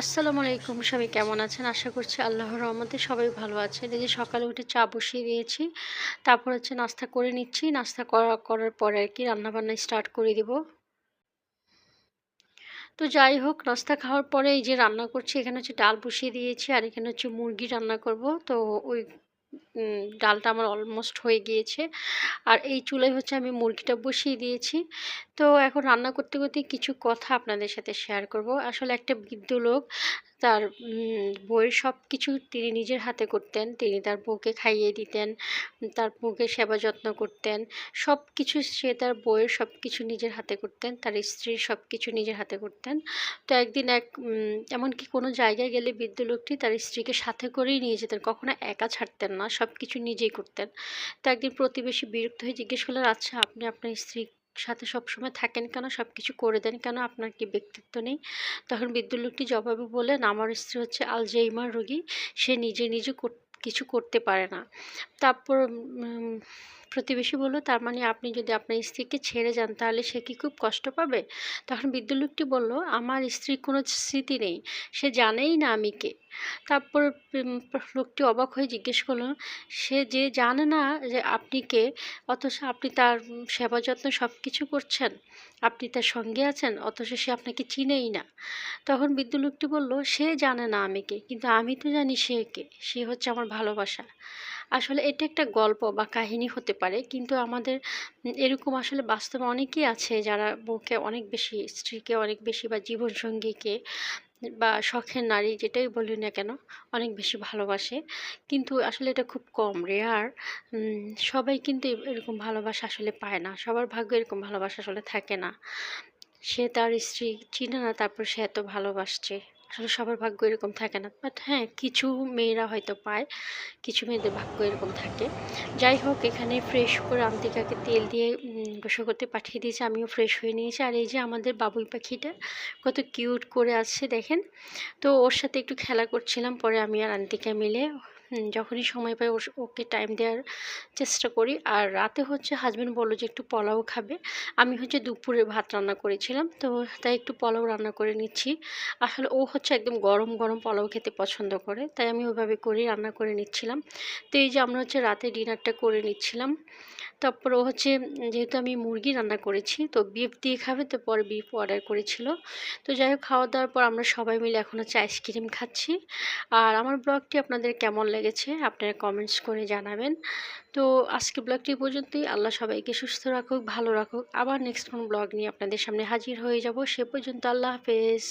আসসালামু আলাইকুম, সবাই কেমন আছেন? আশা করছি আল্লাহর রহমতে সবাই ভালো আছে এই যে সকালে উঠে চা বসিয়ে দিয়েছি, তারপর হচ্ছে নাস্তা করে নিচ্ছি। নাস্তা করা করার পরে আর কি রান্নাবান্না স্টার্ট করে দিব। তো যাই হোক, নাস্তা খাওয়ার পরে এই যে রান্না করছি, এখানে হচ্ছে ডাল বসিয়ে দিয়েছি আর এখানে হচ্ছে মুরগি রান্না করব। তো ওই ডালটা আমার অলমোস্ট হয়ে গিয়েছে। আর এই চুলায় হচ্ছে আমি মুরগিটা বসিয়ে দিয়েছি। তো এখন রান্না করতে করতে কিছু কথা আপনাদের সাথে শেয়ার করব। আসলে একটা বৃদ্ধ লোক তার বউয়ের সব কিছু তিনি নিজের হাতে করতেন। তিনি তার বউকে খাইয়ে দিতেন, তার বউকে সেবা যত্ন করতেন। সব কিছু সে তার বউয়ের সব কিছু নিজের হাতে করতেন, তার স্ত্রীর সব কিছু নিজের হাতে করতেন। তো একদিন এক এমনকি কোনো জায়গায় গেলে বৃদ্ধ লোকটি তার স্ত্রীকে সাথে করেই নিয়ে যেতেন, কখনো একা ছাড়তেন না সব কিছু নিজেই করতেন। তো একদিন প্রতিবেশী বিরক্ত হয়ে জিজ্ঞেস করলেন আচ্ছা আপনি আপনার স্ত্রী সাথে সবসময় থাকেন কেন? সব কিছু করে দেন কেন? আপনার কি ব্যক্তিত্ব নেই? তখন বিদ্যুৎ লোকটি জবাবে বলেন আমার স্ত্রী হচ্ছে আলজেইমার রোগী। সে নিজে নিজে কিছু করতে পারে না। তারপর প্রতিবেশী বলল, তার মানে আপনি যদি আপনার স্ত্রীকে ছেড়ে যান, তাহলে সে কি খুব কষ্ট পাবে? তখন বিদ্যুৎ লোকটি বলল, আমার স্ত্রীর কোনো স্মৃতি নেই, সে জানেই না আমি কে। তারপর লোকটি অবাক হয়ে জিজ্ঞেস করল, সে যে জানে না যে আপনি কে, অথচ আপনি তার সেবা যত্ন সব কিছু করছেন, আপনি তার সঙ্গে আছেন, অথচ সে আপনাকে চিনেই না? তখন বিদ্যুৎ লোকটি বলল, সে জানে না আমি কে, কিন্তু আমি তো জানি সে কে, সে হচ্ছে আমার ভালোবাসা। আসলে এটা একটা গল্প বা কাহিনী হতে পারে। কিন্তু আমাদের এরকম আসলে বাস্তবে অনেকেই আছে যারা বউকে অনেক বেশি, স্ত্রীকে অনেক বেশি বা জীবনসঙ্গীকে বা শখের নারী যেটাই বলি না কেন, অনেক বেশি ভালোবাসে। কিন্তু আসলে এটা খুব কম রেয়ার সবাই কিন্তু এরকম ভালোবাসা আসলে পায় না। সবার ভাগ্য এরকম ভালোবাসা আসলে থাকে না। সে তার স্ত্রী চিনে না, তারপর সে এত ভালোবাসছে। আসলে সবার ভাগ্য এরকম থাকে না। বাট হ্যাঁ কিছু মেয়েরা হয়তো পায়, কিছু মেয়েদের ভাগ্য এরকম থাকে। যাই হোক, এখানে ফ্রেশ করে আমতিকাকে তেল দিয়ে গোসল করতে পাঠিয়ে দিয়েছে। আমিও ফ্রেশ হয়ে নিয়েছি। আর এই যে আমাদের বাবুই পাখিটা, কত কিউট করে আছে দেখেন। তো ওর সাথে একটু খেলা করছিলাম, পরে আমি আর আন্তিকা মিলে যখনই সময় পাই ওকে টাইম দেওয়ার চেষ্টা করি। আর রাতে হচ্ছে হাজব্যান্ড বলল যে, একটু পোলাও খাবে। আমি হচ্ছে দুপুরে ভাত রান্না করেছিলাম, তো তাই একটু পোলাও রান্না করে নিচ্ছি। আসলে ও হচ্ছে একদম গরম গরম পোলাও খেতে পছন্দ করে, তাই আমি ওইভাবে করেই রান্না করে নিচ্ছিলাম। তো এই যে আমরা হচ্ছে রাতে ডিনারটা করে নিচ্ছিলাম। তারপর ও হচ্ছে, যেহেতু আমি মুরগি রান্না করেছি, তো বিফ দিয়ে খাবে, তো পরে বিফ অর্ডার করেছিল। তো যাই হোক, খাওয়া দাওয়ার পর আমরা সবাই মিলে এখন হচ্ছে আইসক্রিম খাচ্ছি। আর আমার ব্লগটি আপনাদের কেমন লেগেছে, আপনারা কমেন্টস করে জানাবেন। তো আজকে ব্লগটি পর্যন্তই। আল্লাহ সবাইকে সুস্থ রাখুক, ভালো রাখুক। আবার নেক্সট কোন ব্লগ নিয়ে আপনাদের সামনে হাজির হয়ে যাব। সে পর্যন্ত আল্লাহ হাফেজ।